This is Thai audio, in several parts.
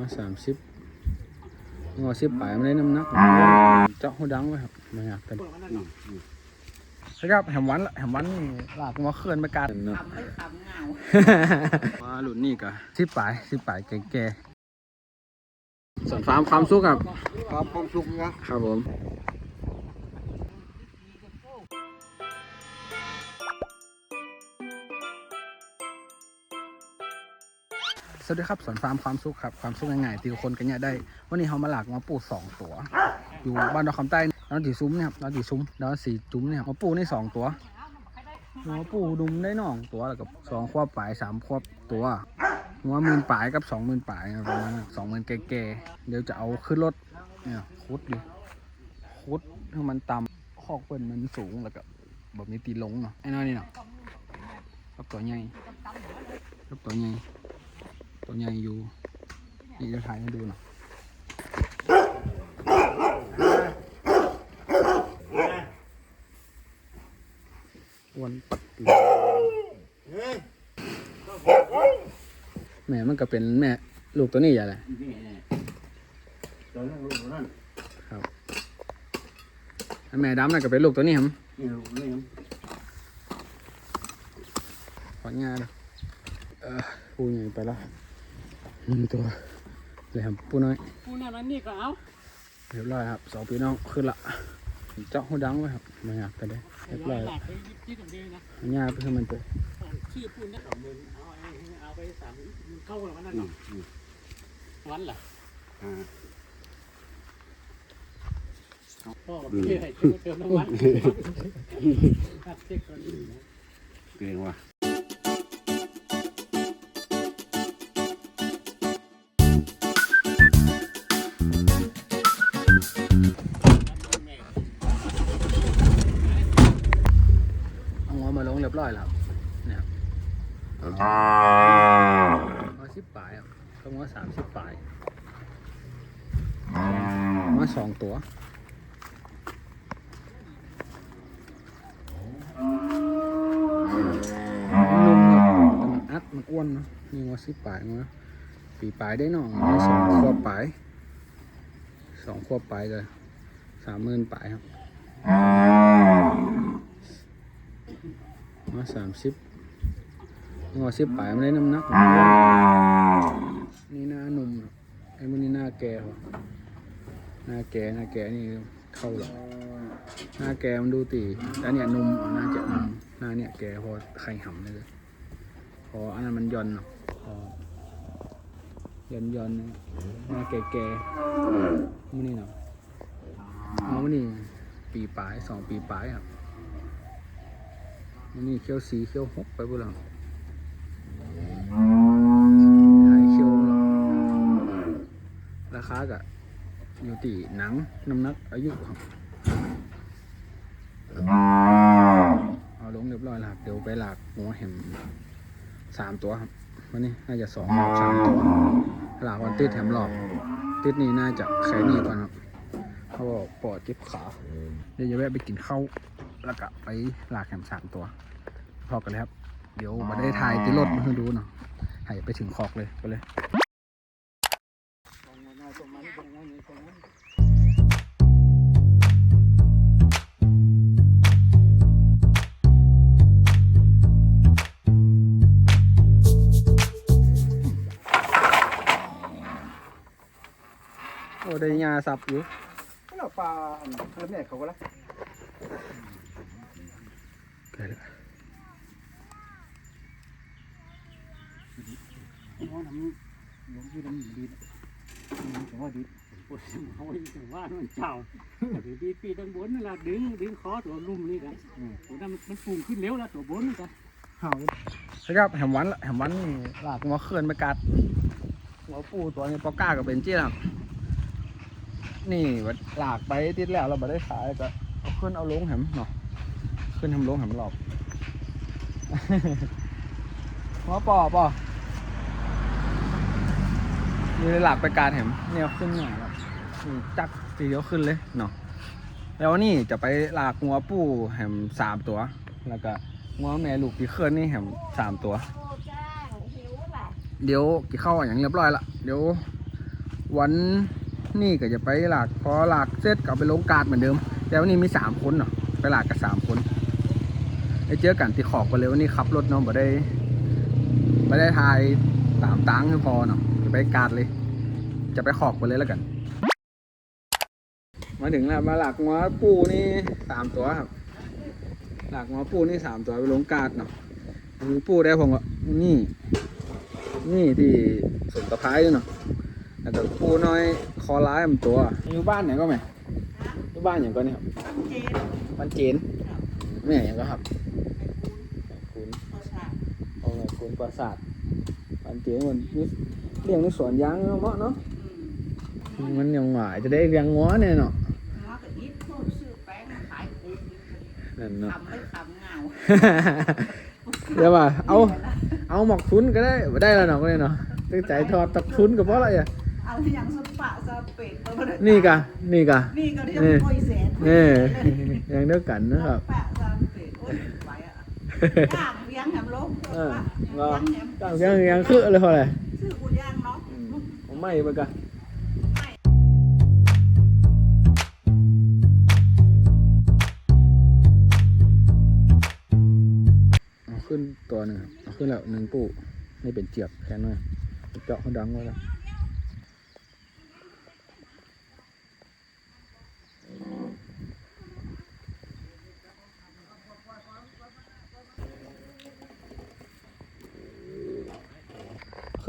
มาสามสิบงอสิบปลายไม่ได้น้ำหนักเจาะหัวดังไว้ครับมาอยากกันครับแหมวันละแหมวันนี่ลากมาเคลื่อนไปการเนาะขำไม่ขำเหงามาหลุนนี่ก็สิบปลายสิบปลายแก่ๆส่วนฟาร์มความสุขครับครับความสุขนะครับผม สวัสดีครับสวนฟาร์มความสุขครับความสุขง่ายๆที่ทุกคนกันเนี่ยได้ วันนี้เขามาหลากมาปลูกสองตัว อยู่บ้านดอกคำใต้นอนตีซุ้มเนี่ยครับนอนตีซุ้มนอนสีจุ้มเนี่ยมาปลูกนี่สองตัวหัวปูดุมได้น่องตัวแล้วกับสองควบปลายสามควบตัวหัวหมื่นปลายกับสองหมื่นปลายประมาณสองหมื่นแก่ๆเดี๋ยวจะเอาขึ้นรถเนี่ยคุดดิคุดให้มันต่ำคอกเปิ้นมันสูงแล้วก็แบบนี้ตีลงเนาะไอ้น้อยนี่เนาะกับตัวใหญ่กับตัวใหญ่ ตัวใหญ่อยู่นี่จะถ่ายให้ดูหน่อยอ้วนปัดเลยแม่มันก็เป็นแม่ลูกตัวนี้อย่าไรตอนนั้นลูกนั่นแม่ดำน่ะก็เป็นลูกตัวนี้ครับนี่ลูกนี่ครับขออนุญาตเออปูใหญ่ไปแล้ว หนึ่งตัวเลยครับปูน้อยผู้นั้นอันนี้ก็เอาเรียบร้อยครับสองพี่น้องขึ้นละเจาะหูดังไว้ครับมาอยากไปเลยเรียบร้อยหลักไปที่ตรงนี้นะขออนุญาตไปให้มันไปชื่อพูดนะเอาเอาไปสามเข้าแล้วมันนั่นอืเนาะมอืมวันละอ่าพ่อกับพี่ให้ช่วยเติมน้ำมันคัดเช็คก่อนเกรงว่า มาสองตัวนุ่มครับแต่มันอัดมันอ้วนเนาะนี่ว่าสิบปลายมาปีปลายได้หน่องมาสองขวบปลายสองขวบปลายเลยสามหมื่นปลายครับมาสามสิบงอสิบปลายไม่ได้น้ำหนักนี่หน้าหนุ่มอะไอ้มันนี่หน้าแก่ว่ะ หน้าแก่หน้าแก่นี่เข้าหรอกหน้าแก่มันดูตีแล้วเนี่ยนุ่มอะหน้าจะนุ่มหน้าเนี่ยแก่พอไข่ห่ำเลยพออันนั้นมันย่อนเนาะพอย่อนย่อนเนี่ยหน้าแก่แก่มันนี่เนาะเอามันนี่ปีปลายสองปีปลายครับอันนี้เคี้ยวสีเคี้ยวหกไปบุหลังหายเคี้ยวหรอกราคากะ อยู่ตีหนังน้ำหนักอายุครับเอาลงเรียบร้อยแล้วครับเดี๋ยวไปหลากหัวแหมสามตัวครับวันนี้น่าจะสองรอบสามตัวหลากวันติดแถมหลอกติดนี่น่าจะแค่นี้ก่อนครับเขาบอกปอดเจ็บขาเดี๋ยวจะแวะไปกินข้าวแล้วก็ไปหลากแหมสามตัว พอกันเลยครับ เดี๋ยวมาได้ถ่ายติดรถมาให้ดูเนาะให้ไปถึงคอกเลยไปเลย ได้ยาสับอยู่เราปลาอันเพิ่มเนี่ยเขาก็ละไกลแล้วน้องทำหลวงพี่ทำดีแต่ว่าดีปวดเอาไว้ถึงว่ามันเจ้าแต่ปีปีตั้งบนนั่นแหละดึงดึงคอตัวลุ่มนี่กันตัวนั้นมันปุ่งขึ้นเร็วแล้วตัวบนนี่กันเห่าครับแหมวันละแหมวันนี่หลากมาเคลื่อนไปกัดหัวปูตัวนี้ปอก้ากับเบนจี้ครับ นี่วัดหลากไปติดแล้วเราไม่ได้ขายก็เอาขึ้นเอาลงแหมเนาะขึ้นทำลงแหมหลอกหัวปอปอนี่เลยหลากไปการแหมเนี่ยขึ้นหน่อยครับนี่จักทีเดียวขึ้นเลยเนาะแล้วนี่จะไปหลากหัวปูแหมสามตัว แล้วก็หัวแม่ลูกที่เคลื่อนนี่แหมสามตัว เดี๋ยวกินข้าอย่างเรียบร้อยละเดี๋ยววัน นี่ก็จะไปหลากพอหลากเสร็จก็ไปลงการดเหมือนเดิม แต่วันนี้มีสามคนเนาะไปหลากกันสามคนได้เจอกันที่ขอบไปเลยวันนี้ขับรถเนาะบ่ได้ไม่ได้ทายตามตังค์พอเนาะจะไปการดเลย จะไปขอบไปเลยแล้วกัน มาถึงแล้วมาหลักงัวปูนี่สามตัวครับ หลักงัวปูนี่สามตัวไปลงการดเนาะปูได้ผมก็นี่ นี่ที่สวนตะไคร้เนาะ แล้วก็ปูน้อยคอร้ายมันตัว อยู่บ้านไหนก็ไหมอยู่บ้านอย่างก็นี่ครับบ้านเจนแม่อย่างก็ครับคุณเอาไงคุณปราสาทบ้านเจนมันนี่เลี้ยงในสวนยางเนาะเหมาะเนาะมันยังหวายจะได้เลี้ยงงัวเนี่ยเนาะ nó cái ít thôi sư bé nó phải cũ นั่นเนาะ khẩm mới khẩm ngào เดี๋ยวว่าเอาเอาหมอกทุนก็ได้บ่ได้แล้วเนาะก็ได้เนาะตั้งใจทอดตักทุนก็เพราะอะไรอะ อย่างสปะสเปดนี่กะนี่กะนี่ก็เรียกว่าโอ้ยแสนเอออยังเดียกันนะครับปะสะเป็ดโยไปอะย่างแหมลงเออก็ต่างย่างคือเลยเท่าไหร่ซื้อกูย่างเนาะไม่เหมือนกันขึ้นตัวหนึ่งขึ้นแล้วหนึ่งปูให้เป็นเจียบแค่นั้นเจาะเขาดังไว้แล้ว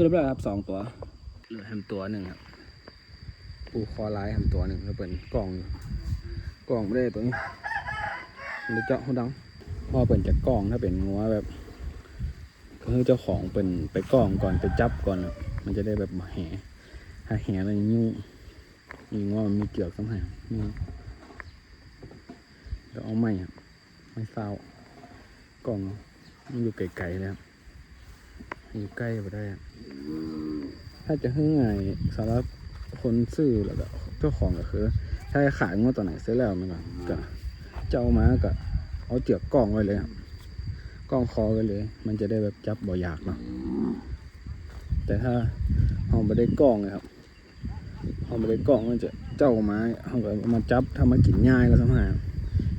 ขึ้นแล้วครับสองตัวเหลือแฮมตัวหนึ่งครับปูคอร้ายแฮมตัวหนึ่งแล้วเป็นกล่องอยู่กล่องไม่ได้ตัวนี้มันเลยเจาะเขาดังพอเป็นจากกล่องถ้าเป็นงัวแบบคือเจ้าของเป็นไปกล้องก่อนไปจับก่อนมันจะได้แบบแห่ถ้าแห่อะไรยุ่งยิงว่ามันมีเกี่ยวกับหางนี่เดี๋ยวเอาไม้ครับไม้เศร้ากล้องอามันอยู่ไกลๆเลยครับ อยู่ใกล้ไปได้ ถ้าจะให้ง่ายสำหรับคนซื้อแล้วก็เจ้าของก็คือ ถ้าขายงวดตัวไหนเสร็จแล้วมันก็เจ้ามาก็เอาเจือกกล้องไว้เลยครับกล้องคอกันเลย มันจะได้แบบจับบ่อยากเนาะแต่ถ้าเราไม่ได้กล้องเลยครับเราไม่ได้กล้องมันจะเจ้าไม้เราก็มาจับทำมากินง่ายแล้วสมัย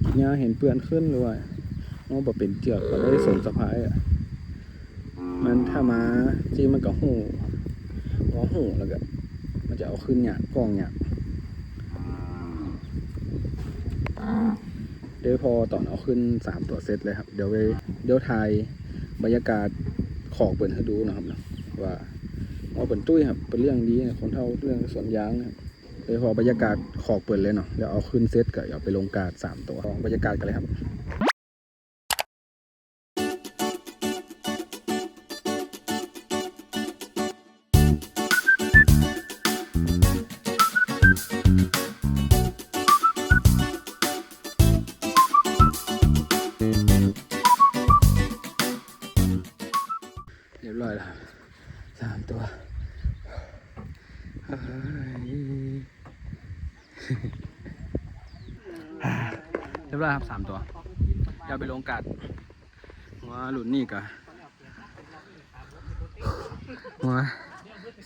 กินง่ายเห็นเปื้อนขึ้นหรือว่ามันบ่เป็นเจือกก็ได้สมสะพายอะ มันถ้ามาจีมันก็หูหัวหูแล้วก็มันจะเอาขึ้นหยาดกล้องหยาดเดี๋ยวพอตอนเอาขึ้นสามตัวเซตเลยครับ เดี๋ยวไปเดี๋ยวถ่ายบรรยากาศขอกเปิดให้ดูนะครับนะว่าว่าเป็นตุ้ยครับเป็นเรื่องดีนะคนเท่าเรื่องสวนยางนะครับเดี๋ยวพอบรรยากาศขอกเปิดเลยเนาะเดี๋ยวเอาขึ้นเซตกับเอาไปลงการดสามตัวของบรรยากาศกันเลยครับ อยแล้วครับสามตัวเรียบร้อยครับสามตัวเดี๋ยวไปลงกัดว่าหลุนนี่กะว่า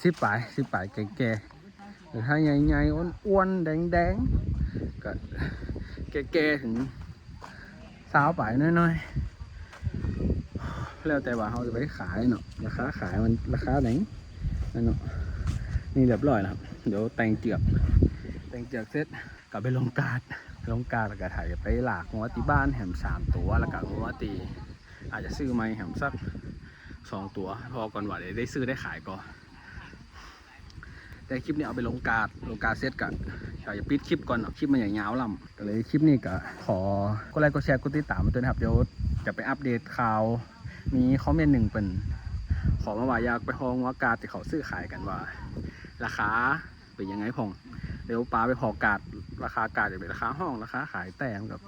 สิบปลายสิบปลายแก่ๆถ้าใหญ่ๆอ้วนๆแดงๆก็แก่ๆถึงสาวปลายน้อยๆ แล้วแต่ว่าเขาจะไปขายเนาะราคาขายมันราคาไหนนั่นเนาะนี่เรียบร้อยแล้วครับ เดี๋ยวแต่งเจือกแต่งเจือกเสร็จกลับไปลงการดลงการดแล้วก็ถ่ายไปหลากงัวตีบ้านแหมสามตัวแล้วก็งัวตีอาจจะซื้อไม้แหมสักสองตัว พอก่อนว่าเดี๋ยวได้ซื้อได้ขายก่อนแต่คลิปนี้เอาไปลงการดลงการดเสร็จกันอยากจะปิดคลิปก่อนเนาะคลิปมันอย่างยาวลำก็เลยคลิปนี้ก็ขอกดไลค์กดแชร์กดติดตามด้วยนะครับเดี๋ยวจะไปอัปเดตข่าว มีคอมเมนต์หนึ่งเป็นขอมาว่าอยากไปห้องว่ากาดที่เขาซื้อขายกันว่า ราคาเป็นยังไงพองเดี๋ยวปาไปพอกาดราคากาดจะเป็นราคาห้องราคาขายแต่งกับ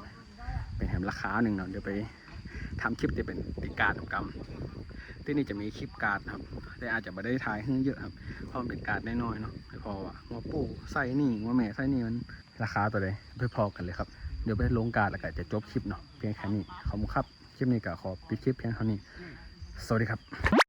เป็นแถมราคาหนึ่งเนาะเดี๋ยวไปทำคลิปที่เป็นติการกรรมที่นี่จะมีคลิปการ์ดครับ แต่อาจจะไม่ได้ถ่ายให้เยอะครับ เพราะมันเป็นการ์ดน้อยๆเนาะไม่พอว่าหัวปู่ไส้นี่หัวแม่ไส้นี่มันราคาตัวใดไปพอกันเลยครับ เดี๋ยวไปลงการ์ดแล้วก็จะจบคลิปเนาะเพียงแค่นี้ขอบคุณครับ คลิปนี้ก็ขอปิดคลิปเพียงเท่านี้ สวัสดีครับ